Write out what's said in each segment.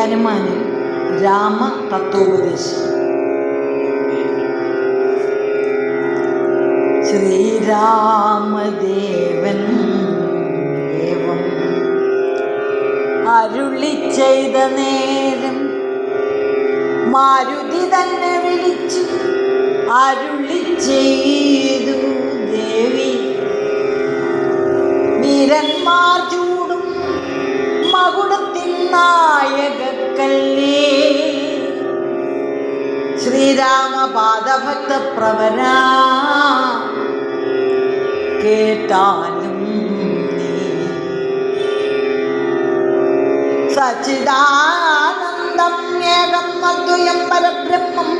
ഹനുമാന് രാമ തത്വോപദേശം. ശ്രീരാമദേവൻ ഏവം അരുളി ചെയ്ത നേരം മാരുതി തന്നെ വിളിച്ചു അരുളി ചെയ്തു ദേവി. പാദഭക്ത പ്രവരാ കേട്ടാലും സച്ചിദാനന്ദം ഏകം അദ്വയം പരബ്രഹ്മം.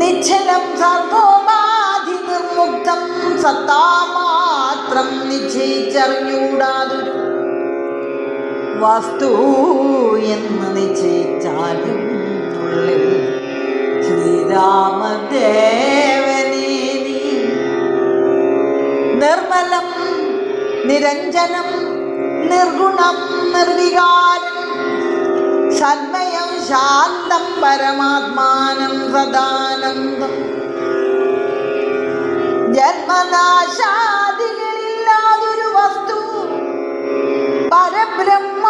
നിശ്ചലം സർവോപാധി നിർമുക്തം സത്താമാത്രം നിശ്ചയിച്ചറിഞ്ഞൂടാതൊരു വസ്തു എന്ന് നിശ്ചയിച്ചാലും ശ്രീരാമദേവനേ നീ. നിർമ്മലം നിരഞ്ജനം നിർഗുണം നിർവികാരം സന്മയം ശാന്തം പരമാത്മാനം സദാനന്ദം. ജന്മനാശാദികളില്ലാതൊരു വസ്തു പരബ്രഹ്മം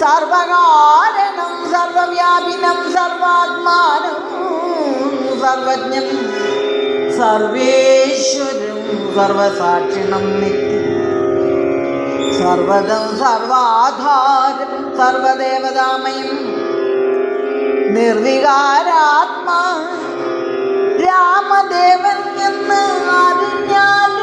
സർവകാരണം സർവവ്യാപിനം സർവാത്മാനം സർവജ്ഞം സർവേശ്വരം സർവസാക്ഷിണം നിത്യം. സർവദം സർവാധാരം സർവദേവതാമയം നിർവികാരാത്മാ രാമദേവൻ എന്ന് അറിഞ്ഞാലും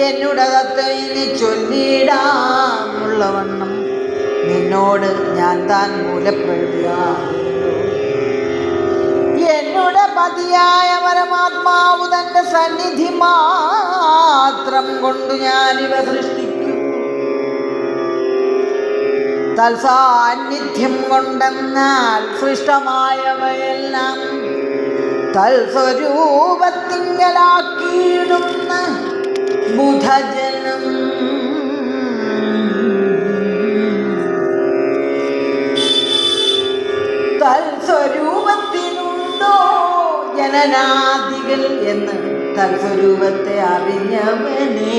എന്നുടെ തത്വം ഇനി ചൊല്ലിടാമുള്ളവണ്ണം നിന്നോട് ഞാൻ താൻ മൂലപ്പെടുക എന്നുടെ പതിയായ പരമാത്മാവ് തന്റെ സന്നിധി മാത്രം കൊണ്ട് ഞാനിവ സൃഷ്ടിക്കും. തൽസാന്നിധ്യം കൊണ്ടെന്നാൽ സൃഷ്ടമായവയെല്ലാം തൽസ്വരൂപത്തിങ്കലാക്കിയിടുന്ന ബുധജനം. തൽസ്വരൂപത്തിനുണ്ടോ ജനനാദികൾ എന്ന് തൽസ്വരൂപത്തെ അറിഞ്ഞവനെ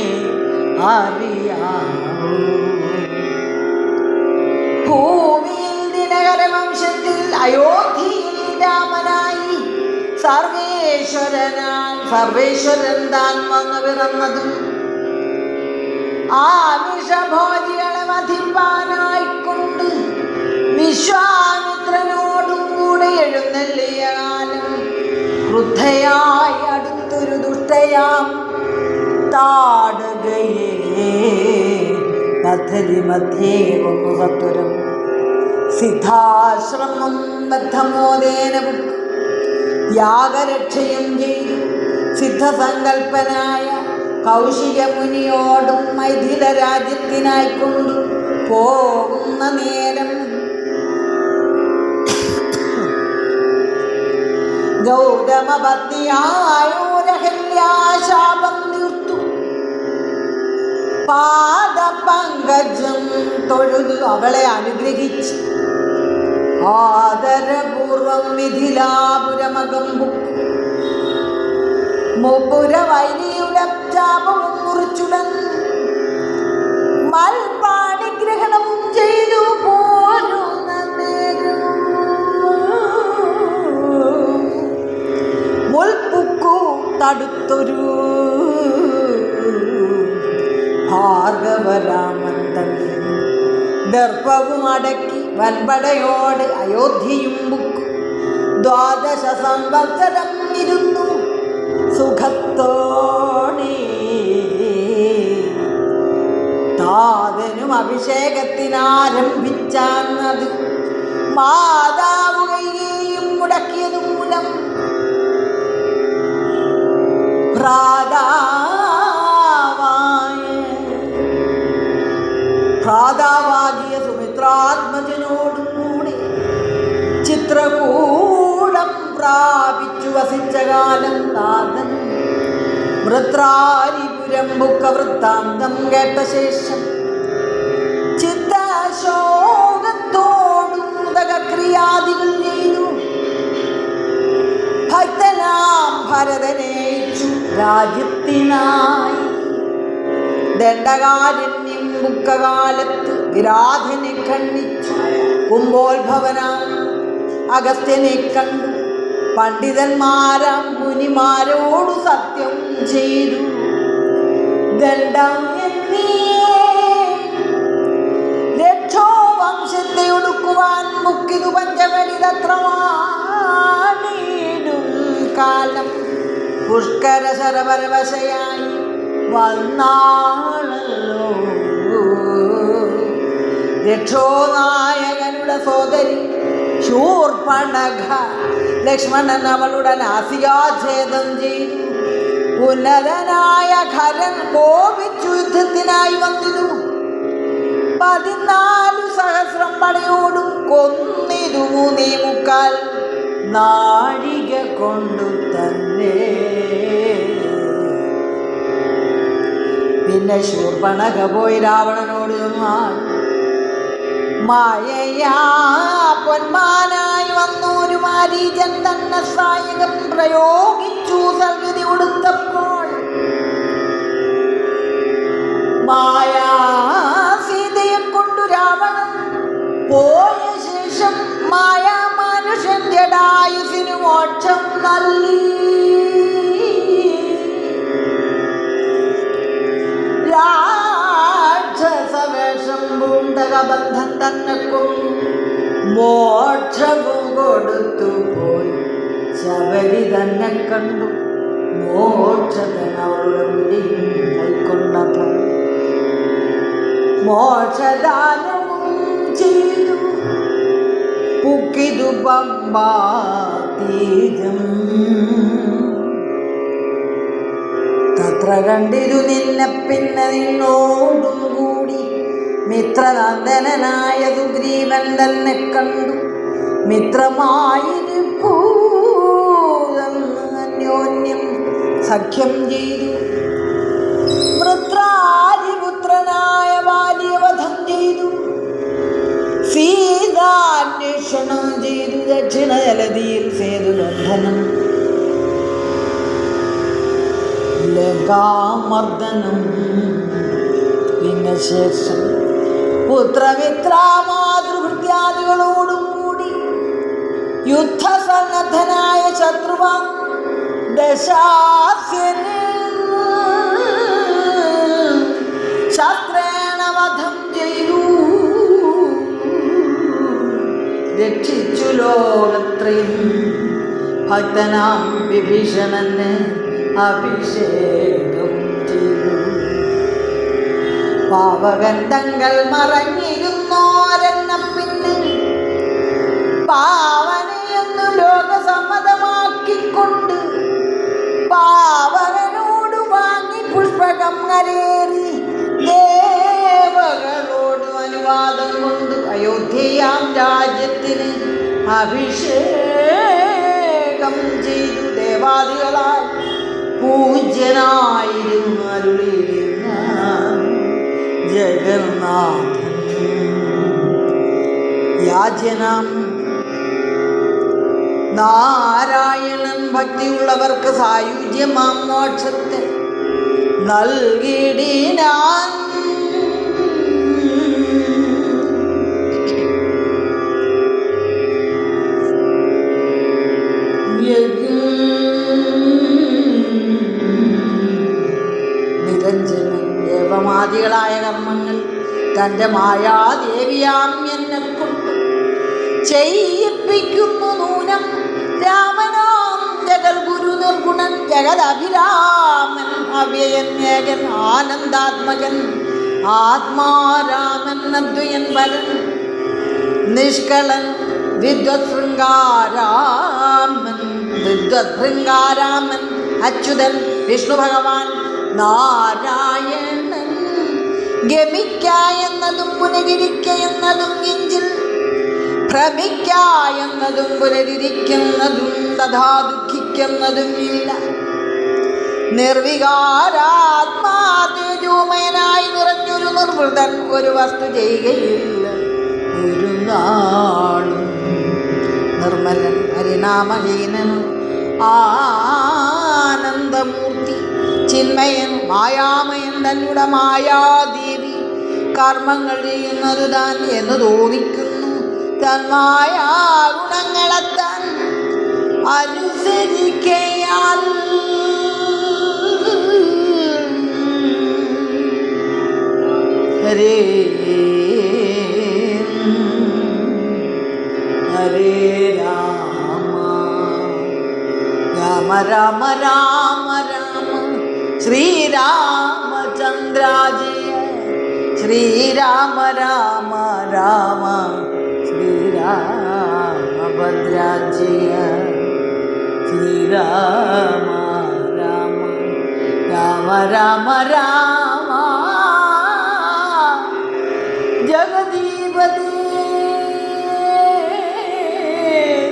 അറിയാമോ ഭൂമിയിൽ ദിനകര വംശത്തിൽ അയോധ്യയിൽ രാമനായി സർവേശ്വരനാൻ സർവേശ്വരൻ താൻ വന്നു പിറന്നതും. ആമിഷഭോജികളെ വധിപ്പാനായിക്കൊണ്ട് വിശ്വാമിത്രനോടും കൂടെ എഴുന്നള്ളിയ കാലം ക്രുദ്ധയായി അടുത്തൊരു ദുഷ്ടയാം താടുകയേ പദ്ധതി മധ്യേ കൊന്നു സത്വരം. സിദ്ധാശ്രമം ബദ്ധമോദേന യാഗരക്ഷയും ചെയ്തു. സിദ്ധസങ്കൽപ്പനായ കൗശിക മുനിയോടും മൈഥില രാജ്യത്തിനായിക്കൊണ്ട് പോകുന്ന നേരം ഗൗതമ പത്നിയായോരഹല്യാശാപം തീർത്തു. പാദപങ്കജം തൊഴുതു അവളെ അനുഗ്രഹിച്ചു. ആദരപൂർവം മിഥിലാപുരമകം ചാപവും മുറിച്ചുടൻ മൽപാണിഗ്രഹണവും ചെയ്തു പോരുന്ന തടുത്തൊരു ഭാർഗവരാമൻ തന്നെ. ദർപ്പവും അടക്കി വൻപടയോട് അയോധ്യയും ബുക്ക്. ദ്വാദശ സംവത്സരം ഇരുന്നു സുഖത്തോടെ. താതനും അഭിഷേകത്തിനാരംഭിച്ചാന്നത് മാതാവ് കൈകേയും മുടക്കിയത് മൂലം പ്രാതാവായ ഭ്രാതാവാകിയ രുദ്രാത്മജനോടും കൂടി ചിത്രകൂടം പ്രാപിച്ചു വസിച്ച കാലം നാഥൻ. വൃത്രാരിപുരം ബുക്ക വൃത്താന്തം കേട്ട ശേഷം ചിത്തശോകത്തോടും തകക്രിയാദികൾ ചെയ്തു. ഭക്തനാം ഭരതനേച്ചു രാജ്യത്തിനായി. ദണ്ഡകാരൻ ബുക്കകാലത്ത് വിരാധനെ ഖണ്ഡിച്ചു. ഭവന അഗസ്ത്യനെ കണ്ടു. പണ്ഡിതന്മാരാം മുനിമാരോടു സത്യം ചെയ്തു. ദണ്ഡം വംശത്തെ ഒടുക്കുവാൻ മുക്കിതു പഞ്ചവടിതത്രമാണിടും കാലം പുഷ്കര ശരപരവശയായി വന്നാണല്ലോ രക്ഷോ നായകനുടെ സോദരി ശൂർപ്പണഘ ലക്ഷ്മണൻ അവളുടെ നാസികാഛേദം ചെയ്തു. ഉന്നതനായ ഖരൻ കോപിച്ചു യുദ്ധത്തിനായി വന്നിരുന്നു പതിനാലു സഹസ്രം പടയോടും കൊന്നിരുന്നു നീ മുക്കാൽ നാഴിക കൊണ്ടു തന്നെ. പിന്നെ ശൂർപ്പണക പോയി രാവണനോട് ചെന്നാൽ മായയാ പൊന്മാനായി വന്നൊരു മാരീജൻ തന്നെ സായകം പ്രയോഗിച്ചു സൽഗതി ഉടുത്തപ്പോൾ. മായാ സീതയെ കൊണ്ടു രാവണൻ പോയ ശേഷം മായാ മനുഷ്യൻ ജടായുസിനു മോക്ഷം നൽകി തന്നെ കണ്ടു. മോക്ഷതൻ അവളുടെ മുടിയും കൈക്കൊണ്ടത് മോക്ഷദാനവും ചെയ്തു. പുക്കിതു പമ്പാതീജം തത്ര കണ്ടിരു നിന്നെ പിന്നെ നിന്നോടും കൂടി. മിത്രനന്ദനായ സുഗ്രീവൻ തന്നെ കണ്ടു. മിത്രമായിരിപ്പൂതെന്ന് സഖ്യം ചെയ്തു. വൃത്രാദിപുത്രനായ ബാല്യവധം ചെയ്തു. സീതാന്വേഷണം ചെയ്തു ദക്ഷിണ ജലതിയിൽ സേതുബന്ധനം ലങ്കാമർദ്ദനം പിന്നെ ശേഷം പുത്രമിത്ര മാതൃഭൃത്യാദികളോടും കൂടി യുദ്ധസന്നദ്ധനായ ശത്രുവാങ് ശസ്ത്രേണ വധം ചെയ്തു. രക്ഷിച്ചു ലോകത്രയും ഭക്തനാം വിഭീഷണന് അഭിഷേകം ചെയ്തു. പാവകന്ധങ്ങൾ മറഞ്ഞിരുന്നോരെന്ന പിന്നെ പാവനെയൊന്നു കരേറി ദേവകളോട് അനുവാദം കൊണ്ട് അയോധ്യയാം രാജ്യത്തിന് അഭിഷേകം ചെയ്തു. ദേവാദികളാൽ പൂജ്യനായിരുന്നു അരുളിയിരുന്ന ജഗന്നാഥൻ. യാചനം. നാരായണൻ ഭക്തിയുള്ളവർക്ക് സായുജ്യമാം മോക്ഷത്തെ നൽകിടിനാൻ. നിരഞ്ജനൻ ദേവമാദികളായ കർമ്മങ്ങൾ തന്റെ മായാദേവിയാം എന്നെ കൊണ്ട് ചെയ്യിപ്പിക്കുന്നു നൂനം രാമനാം. ജഗൽ ഗുരു നിർഗുണൻ ജഗദഭിരാമൻ അവ്യയൻ ഏകൻ ആനന്ദാത്മകൻ ആത്മാരാമൻ അദ്വയൻ വരൻ നിഷ്കളൻ വിദ്വത്ശൃംഗാരാമൻ വിദ്വത്ശൃംഗാരാമൻ വിദ്വത് ശൃംഗാരാമൻ അച്യുതൻ വിഷ്ണു ഭഗവാൻ നാരായണൻ. ഗമിക്ക എന്നതും പുനരിക്ക എന്നതും കിഞ്ചിൽ ഭ്രമിക്ക എന്നതും പുനരിരിക്കുന്നതും തഥാ ദുഃഖിക്കുന്നതും ഇല്ല. നിർവികാരാത്മാതിരൂമയനായി നിറഞ്ഞൊരു നിർവൃതൻ ഒരു വസ്തു ചെയ്യുകയില്ല. ഒരു നാളും നിർമ്മലൻ ഹരിനാമഹീനൻ ആനന്ദമൂർത്തി ചിന്മയൻ മായാമയൻ തന്നുടെ മായാദേവി കർമ്മങ്ങൾ ചെയ്യുന്നത് താൻ എന്ന് തോന്നിക്കുന്നു. തന്മായ ഗുണങ്ങളെത്താൻ അനുസരിക്കയാൽ. ഹരേ ഹരേ രാമ. രാമ രാമ രാമ രാമ. ശ്രീരാമചന്ദ്രാജി ശ്രീരാമ രാമ രാമ. ശ്രീരാമഭദ്രാജയ ശ്രീരാമ രാമ രാമ രാമ രാമ ജഗദീപതി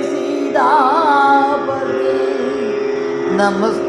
സീതാപതി നമസ്തുഭ്യം പാത